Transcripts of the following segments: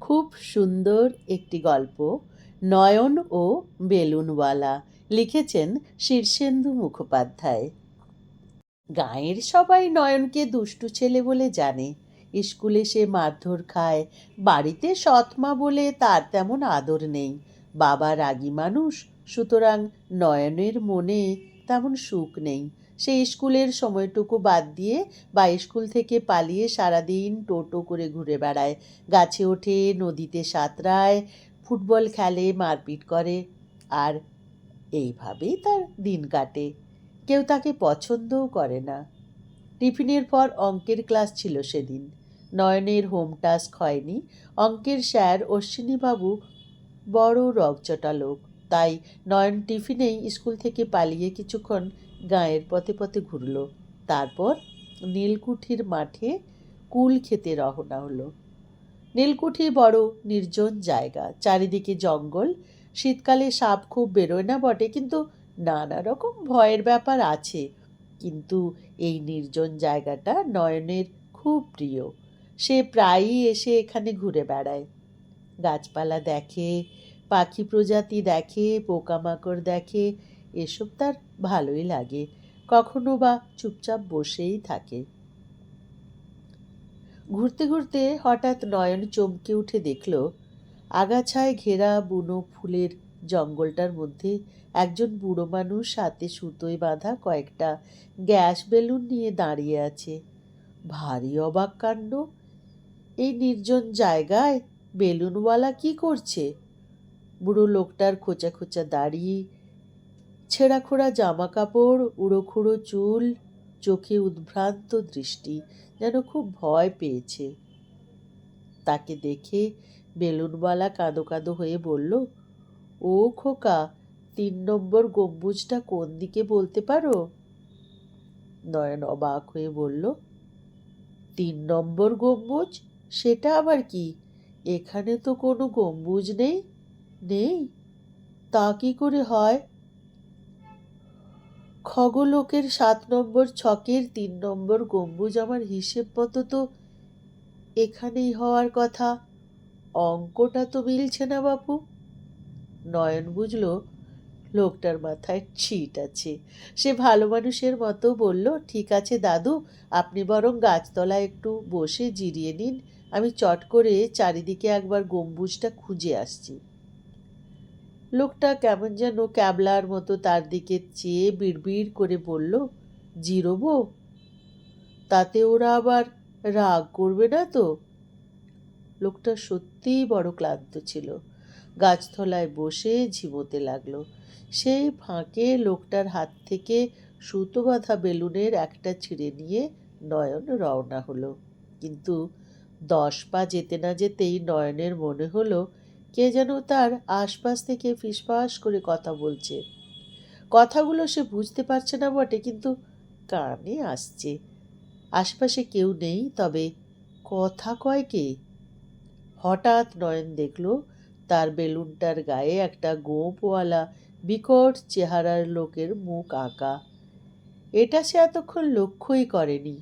খুব সুন্দর একটি গল্প, নয়ন ও বেলুনওয়ালা, লিখেছেন শীর্ষেন্দু মুখোপাধ্যায়। গাঁয়ের সবাই নয়নকে দুষ্টু ছেলে বলে জানে। স্কুলে সে মারধর খায়, বাড়িতে সৎমা বলে তার তেমন আদর নেই। বাবা রাগী মানুষ, সুতরাং নয়নের মনে তেমন সুখ নেই। সে স্কুলের সময়টুকু বাদ দিয়ে বা স্কুল থেকে পালিয়ে সারাদিন টোটো করে ঘুরে বেড়ায়। গাছে ওঠে, নদীতে সাঁতরায়, ফুটবল খেলে, মারপিট করে। আর এইভাবেই তার দিন কাটে। কেউ তাকে পছন্দও করে না। টিফিনের পর অঙ্কের ক্লাস ছিল সেদিন। নয়নের হোম টাস্ক হয়নি। অঙ্কের স্যার অশ্বিনীবাবু বড় রগচটা লোক। তাই নয়ন টিফিনেই স্কুল থেকে পালিয়ে কিছুক্ষণ গাঁয়ের পথে পথে ঘুরল। তারপর নীলকুঠির মাঠে কুল খেতে রওনা হলো। নীলকুঠি বড় নির্জন জায়গা, চারিদিকে জঙ্গল। শীতকালে সাপ খুব বেরোয় না বটে, কিন্তু নানা রকম ভয়ের ব্যাপার আছে। কিন্তু এই নির্জন জায়গাটা নয়নের খুব প্রিয়। সে প্রায়ই এসে এখানে ঘুরে বেড়ায়। গাছপালা দেখে, পাখি প্রজাতি দেখে, পোকামাকড় দেখে এসব তার ভালোই লাগে, কখনো বা চুপচাপ বসেই থাকে। ঘুরতে ঘুরতে হঠাৎ নয়ন চমকে উঠে দেখল, আগাছায় ঘেরা বুনো ফুলের জঙ্গলটার মধ্যে একজন বুড়ো মানুষ হাতে সুতোয় বাঁধা কয়েকটা গ্যাস বেলুন নিয়ে দাঁড়িয়ে আছে। ভারী অবাক কাণ্ড। এই নির্জন জায়গায় বেলুনওয়ালা কি করছে? বুড়ো লোকটার খোঁচা খোঁচা দাড়ি ছেঁড়া খোড়া জামা কাপড় উড়ো খুঁড়ো চুল, চোখে উদ্ভ্রান্ত দৃষ্টি যেন খুব ভয় পেয়েছে। তাকে দেখে বেলুনওয়ালা কাঁদো কাঁদো হয়ে বলল, ও খোকা, তিন নম্বর গম্বুজটা কোন দিকে বলতে পারো? নয়ন অবাক হয়ে বলল, তিন নম্বর গম্বুজ? সেটা আবার কি? এখানে তো কোনো গম্বুজ নেই? নেই। তা কি করে হয়? খগলোকের সাত নম্বর ছকের তিন নম্বর গম্বুজ আমার হিসেব মতো তো এখানেই হওয়ার কথা। অঙ্কটা তো মিলছে না বাপু। নয়ন বুঝল, লোকটার মাথায় ছিট আছে। সে ভালো মানুষের মতো বলল, ঠিক আছে দাদু, আপনি বরং গাছতলায় একটু বসে জিরিয়ে নিন। আমি চট করে চারিদিকে একবার গম্বুজটা খুঁজে আসছি। লোকটা কেমন যেন ক্যাবলার মতো তার দিকে চেয়ে বিড়বিড় করে বলল জিরোবো তাতে ওরা আবার রাগ করবে না তো? লোকটা সত্যিই বড় ক্লান্ত ছিল। গাছতলায় বসে ঝিমোতে লাগল। সেই ফাঁকে লোকটার হাত থেকে সুতো বাঁধা বেলুনের একটা ছিঁড়ে নিয়ে নয়ন রওনা হলো। কিন্তু দশ পা যেতে না যেতেই নয়নের মনে হলো কে যেন তার আশপাশ থেকে ফিসফাস করে কথা বলছে। কথাগুলো সে বুঝতে পারছে না বটে, কিন্তু কানে আসছে। আশপাশে কেউ নেই, তবে কথা কয় কে? হঠাৎ নয়ন দেখল, তার বেলুনটার গায়ে একটা গোঁপওয়ালা, বিকট চেহারার লোকের মুখ আঁকা। এটা সে এতক্ষণ লক্ষ্যই করেনি।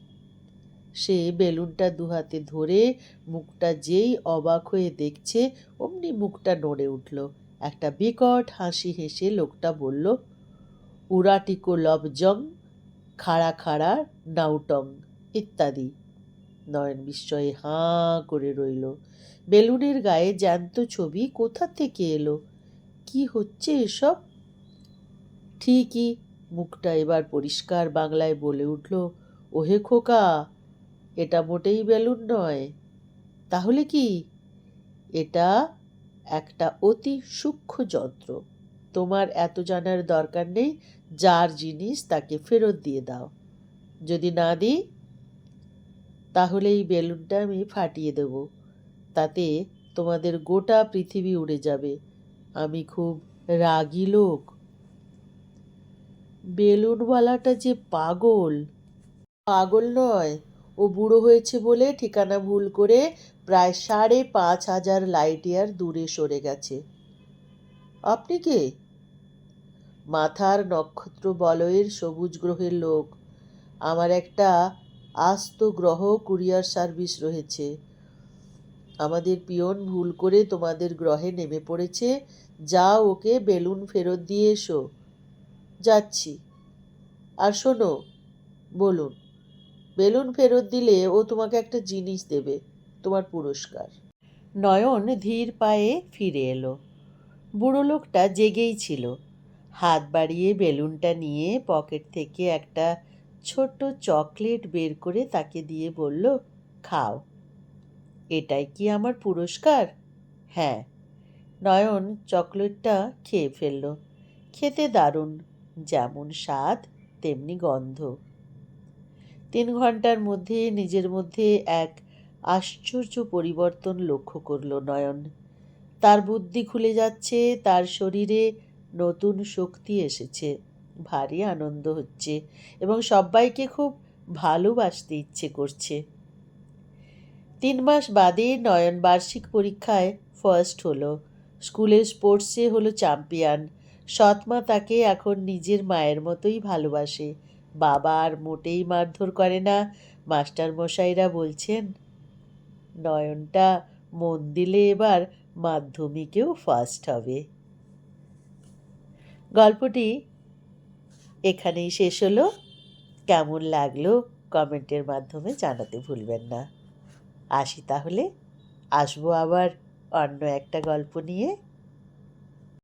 সে বেলুনটা দুহাতে ধরে মুখটা যেই অবাক হয়ে দেখছে, অমনি মুখটা নড়ে উঠল। একটা বিকট হাসি হেসে লোকটা বলল উড়াটিকো লবজং, খাড়া খাড়া নাউটং, ইত্যাদি। নয়ন বিস্ময়ে হাঁ করে রইল। বেলুনের গায়ে জ্যান্ত ছবি কোথা থেকে এলো? কি হচ্ছে এসব? ঠিকই, মুখটা এবার পরিষ্কার বাংলায় বলে উঠল, ওহে খোকা এটা মোটেই বেলুন নয়। তাহলে কি? এটা একটা অতি সূক্ষ্ম যন্ত্র। তোমার এত জানার দরকার নেই, যার জিনিস তাকে ফেরত দিয়ে দাও। যদি না দিই, তাহলে এই বেলুনটা আমি ফাটিয়ে দেব। তাতে তোমাদের গোটা পৃথিবী উড়ে যাবে। আমি খুব রাগী লোক। বেলুনওয়ালাটা যে পাগল। পাগল নয়। ও বুড়ো হয়েছে বলে ঠিকানা ভুল করে প্রায় সাড়ে পাঁচ হাজার লাইট ইয়ার দূরে সরে গেছে। আপনি কে? মাথার নক্ষত্র বলয়ের সবুজ গ্রহের লোক। আমার একটা আস্ত গ্রহ কুরিয়ার সার্ভিস রয়েছে। আমাদের পিয়ন ভুল করে তোমাদের গ্রহে নেমে পড়েছে। যা ওকে বেলুন ফেরত দিয়ে এসো। যাচ্ছি। আর শোনো, বলুন। বেলুন ফেরত দিলে ও তোমাকে একটা জিনিস দেবে, তোমার পুরস্কার। নয়ন ধীর পায়ে ফিরে এলো। বুড়ো লোকটা জেগেই ছিল। হাত বাড়িয়ে বেলুনটা নিয়ে পকেট থেকে একটা ছোট্ট চকলেট বের করে তাকে দিয়ে বলল, খাও। এটাই কি আমার পুরস্কার? হ্যাঁ। নয়ন চকলেটটা খেয়ে ফেলল। খেতে দারুণ, যেমন স্বাদ, তেমনি গন্ধ। তিন ঘণ্টার মধ্যে নিজের মধ্যে এক আশ্চর্য পরিবর্তন লক্ষ্য করল নয়ন। তার বুদ্ধি খুলে যাচ্ছে, তার শরীরে নতুন শক্তি এসেছে। ভারী আনন্দ হচ্ছে এবং সবাইকে খুব ভালোবাসতে ইচ্ছে করছে। তিন মাস বাদে নয়ন বার্ষিক পরীক্ষায় ফার্স্ট হলো। স্কুলের স্পোর্টসে হলো চ্যাম্পিয়ন সৎমা তাকে এখন নিজের মায়ের মতোই ভালোবাসে। বাবা আর মোটেই মারধর করে না। মাস্টার মশাইরা বলছেন, নয়নটা মন দিলে এবার মাধ্যমিকেও ফার্স্ট হবে। গল্পটি এখানেই শেষ হলো। কেমন লাগল কমেন্টের মাধ্যমে জানাতে ভুলবেন না। আসি তাহলে, আসব আবার অন্য একটা গল্প নিয়ে।